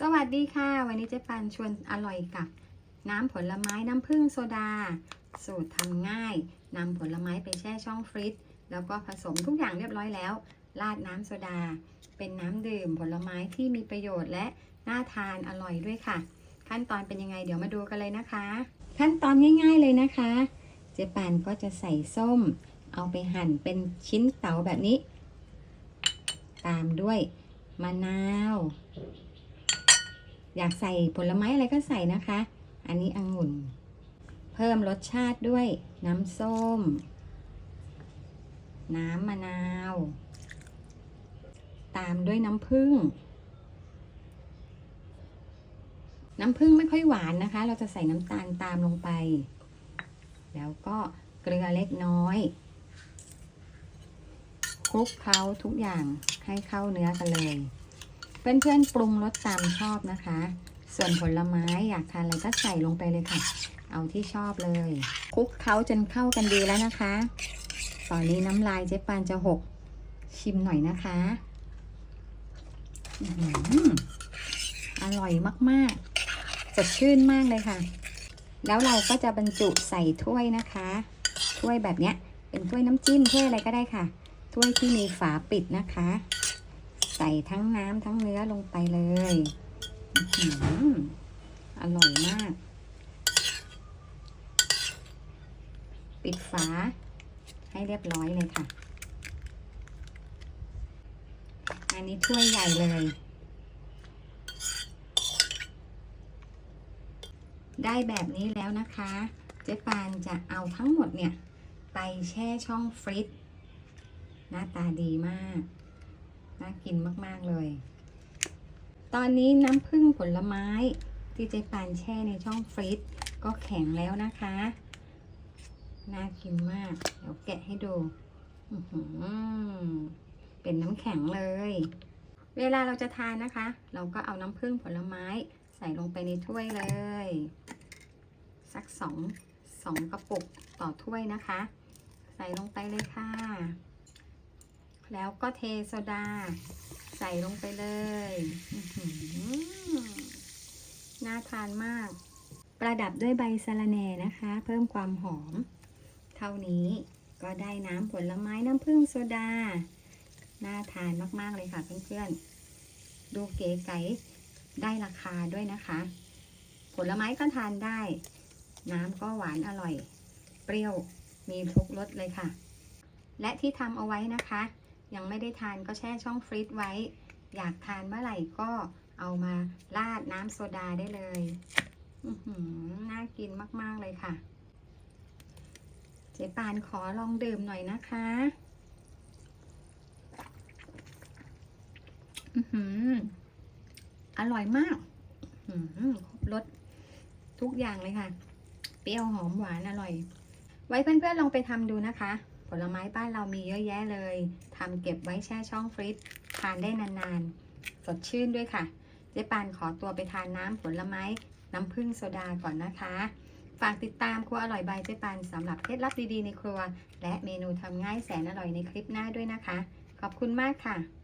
สวัสดีค่ะ วันนี้เจ๊ปันชวนอร่อยกับน้ำผลไม้น้ำผึ้งโซดา สูตรทำง่ายนำผลไม้ไปแช่ช่องฟรีซแล้วก็ผสมทุกอย่างเรียบร้อยแล้ว ราดน้ำโซดา เป็นน้ำดื่มผลไม้ที่มีประโยชน์และน่าทานอร่อยด้วยค่ะ ขั้นตอนเป็นยังไงเดี๋ยวมาดูกันเลยนะคะ ขั้นตอนง่าย ๆเลยนะคะ เจ๊ปันก็จะใส่ส้ม เอาไปหั่นเป็นชิ้นเต๋าแบบนี้ ตามด้วยมะนาว อยากใส่ผลไม้อะไรก็ใส่นะคะ อันนี้องุ่น เพิ่มรสชาติด้วยน้ำส้ม น้ำมะนาว ตามด้วยน้ำผึ้ง น้ำผึ้งไม่ค่อยหวานนะคะ เราจะใส่น้ำตาลตามลงไป แล้วก็เกลือเล็กน้อยคลุกเคล้าทุกอย่างให้เข้าเนื้อกันเลย เพื่อนๆปรุงรสตามชอบนะคะ ส่วนผลไม้อยากทานอะไรก็ใส่ลงไปเลยค่ะ เอาที่ชอบเลยคลุกเคล้าจนเข้ากันดีแล้วนะคะ ตอนนี้น้ำลายเจ๊ปานจะหก ชิมหน่อยนะคะอื้อหืออร่อยมากๆ สดชื่นมากเลยค่ะ แล้วเราก็จะบรรจุใส่ถ้วยนะคะ ถ้วยแบบเนี้ย เป็นถ้วยน้ำจิ้มถ้วยอะไรก็ได้ค่ะ ถ้วยที่มีฝาปิดนะคะ ใส่ทั้งน้ำทั้งเนื้อลงไปเลยอร่อยมาก ปิดฝา ให้เรียบร้อยเลยค่ะ อันนี้ถ้วยใหญ่เลย ได้แบบนี้แล้วนะคะ เจ๊ปานจะเอาทั้งหมดเนี่ย ไปแช่ช่องฟรีซหน้าตาดีมาก น่ากินมาก ๆ เลย ตอนนี้น้ำผึ้งผลไม้ที่เจ๊ปานแช่ในช่องฟรีซก็แข็งแล้วนะคะ น่ากินมาก เดี๋ยวแกะให้ดูเป็นน้ำแข็งเลย เวลาเราจะทานนะคะ เราก็เอาน้ำผึ้งผลไม้ใส่ลงไปในถ้วยเลย สักสองสองกระปุกต่อถ้วยนะคะ ใส่ลงไปเลยค่ะ แล้วก็เทโซดา ใส่ลงไปเลยน่าทานมาก ประดับด้วยใบสะระแหน่นะคะ เพิ่มความหอม เท่านี้ก็ได้น้ำผลไม้น้ำผึ้งโซดา น่าทานมาก ๆ เลยค่ะเพื่อนๆ ดูเก๋ไก๋ได้ราคาด้วยนะคะ ผลไม้ก็ทานได้ น้ำก็หวานอร่อย เปรี้ยวมีทุกรสเลยค่ะ และที่ทำเอาไว้นะคะ ยังไม่ได้ทานก็แช่ช่องฟรีซไว้ อยากทานเมื่อไหร่ก็เอามาราดน้ำโซดาได้เลยน่ากินมากๆเลยค่ะ เจ๊ปานขอลองดื่มหน่อยนะคะอือหืออร่อยมากครบรสทุกอย่างเลยค่ะ เปรี้ยวหอมหวานอร่อย ไว้เพื่อนๆลองไปทำดูนะคะ ลไม้บ้านเรามีเยอะแยะเลยทำเก็บไว้แช่ช่องฟรีซทานได้นานๆ สดชื่นด้วยค่ะ เจ๊ปานขอตัวไปทานน้ำผลไม้น้ำผึ้งโซดาก่อนนะคะ ฝากติดตามครัวอร่อยบายเจ๊ปานสำหรับเคล็ดลับดีๆในครัว และเมนูทำง่ายแสนอร่อยในคลิปหน้าด้วยนะคะ ขอบคุณมากค่ะ